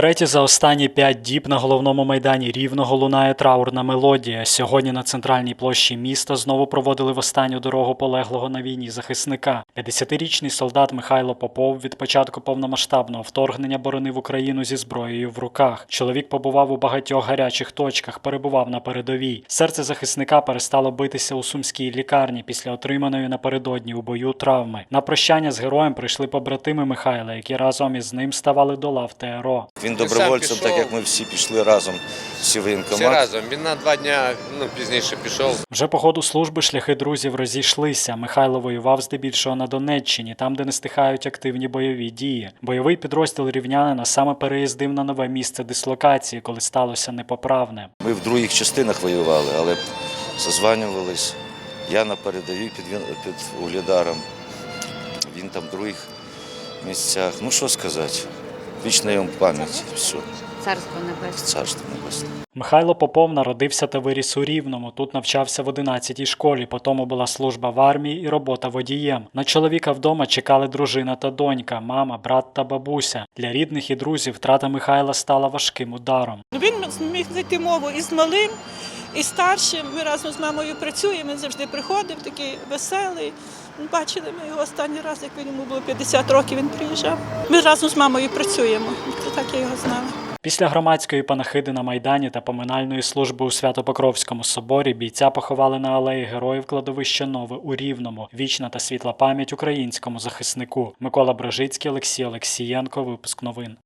Втретє за останні п'ять діб на головному майдані Рівного лунає траурна мелодія. Сьогодні на центральній площі міста знову проводили в останню дорогу полеглого на війні захисника. 50-річний солдат Михайло Попов від початку повномасштабного вторгнення боронив Україну зі зброєю в руках. Чоловік побував у багатьох гарячих точках, перебував на передовій. Серце захисника перестало битися у сумській лікарні після отриманої напередодні у бою травми. На прощання з героєм прийшли побратими Михайла, які разом із ним ставали до лав ТРО. Він добровольцем, так як ми всі пішли разом, всі Всі воєнкомат. разом. Він на два дня ну, пізніше пішов. Вже по ходу служби шляхи друзів розійшлися. Михайло воював здебільшого на Донеччині, там, де не стихають активні бойові дії. Бойовий підрозділ рівнянина саме переїздив на нове місце дислокації, коли сталося непоправне. Ми в других частинах воювали, але зазванювались. Я на передовій під, під Угледаром, він там в других місцях. Ну що сказати, вічна йому пам'ять, все, Царство небесне. царство небесне. Михайло Попов народився та виріс у Рівному. Тут навчався в 11-й школі. Потім була служба в армії і робота водієм. На чоловіка вдома чекали дружина та донька, мама, брат та бабуся. Для рідних і друзів втрата Михайла стала важким ударом. Він зміг знайти мову і з малим, і старшим. Ми разом з мамою працюємо. Він завжди приходив, такий веселий. Бачили ми його останній раз, як йому було 50 років, він приїжджав. Ми разом з мамою працюємо. Це так я його знала. Після громадської панахиди на Майдані та поминальної служби у Свято-Покровському соборі бійця поховали на алеї Героїв кладовище Нове у Рівному. Вічна та світла пам'ять українському захиснику. Микола Брожицький, Олексій Олексієнко. Випуск новин.